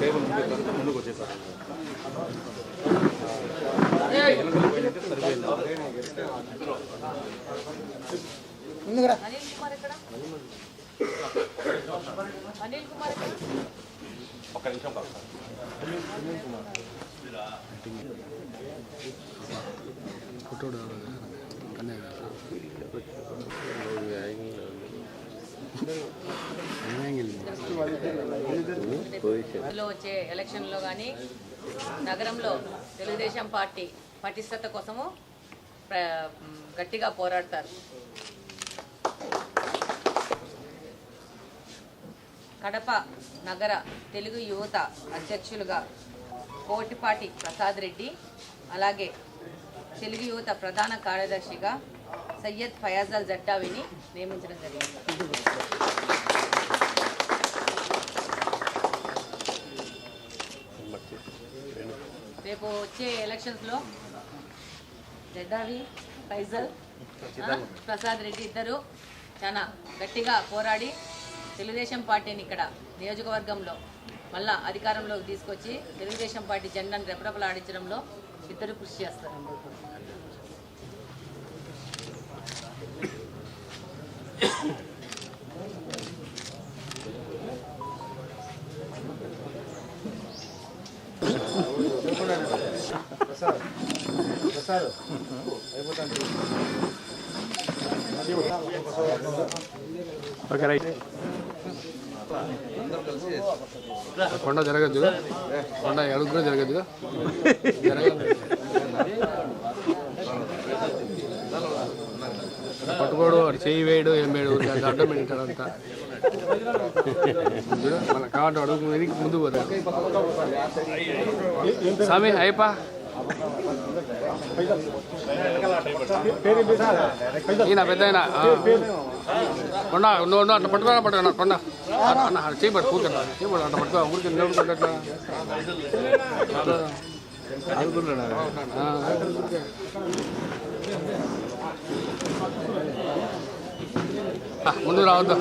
Table ముందుకు వచ్చేసారు ఒక్క నిమిషం కాదు సార్లో వచ్చే ఎలక్షన్లో కానీ నగరంలో తెలుగుదేశం పార్టీ పటిష్టత కోసము ప్ర- గట్టిగా పోరాడతారు. కడప నగర తెలుగు యువత అధ్యక్షులుగా కోటిపాటి ప్రసాద్ రెడ్డి అలాగే తెలుగు యువత ప్రధాన కార్యదర్శిగా సయ్యద్ ఫయాజల్ జట్టావిని నియమించడం జరిగింది. రేపు వచ్చే ఎలక్షన్స్లో జడ్డావి ఫైజల్ ప్రసాద్ రెడ్డి ఇద్దరు చాలా గట్టిగా పోరాడి తెలుగుదేశం పార్టీని ఇక్కడ నియోజకవర్గంలో మళ్ళా అధికారంలోకి తీసుకొచ్చి తెలుగుదేశం పార్టీ జెండాను రెపరెపలాడించడంలో ఇద్దరు కృషి చేస్తారు. Okay right. కొండ జరగదు కొండ అడుగు కూడా జరగదు పట్టుకోడు వాడు చేయి వేయడు ఏం వేయడు ఊరికే అట్లా అడ్డం పెట్టాడు అంతా చూడు, మన కాబట్టి అడుగు వెనక్కి ముందు పోతాడు స్వామి అయిపా ఈయన పెద్ద ఆయన కొండ నువ్వు నువ్వు అట్లా పట్టుకున్నా పట్టుకున్నా కొండ అన్న చేయి పట్టు కూర్చున్నా చేయి పట్టు అట్లా పట్టుకో ఊరికి నిలబడుకుంటా ముందు రావద్దా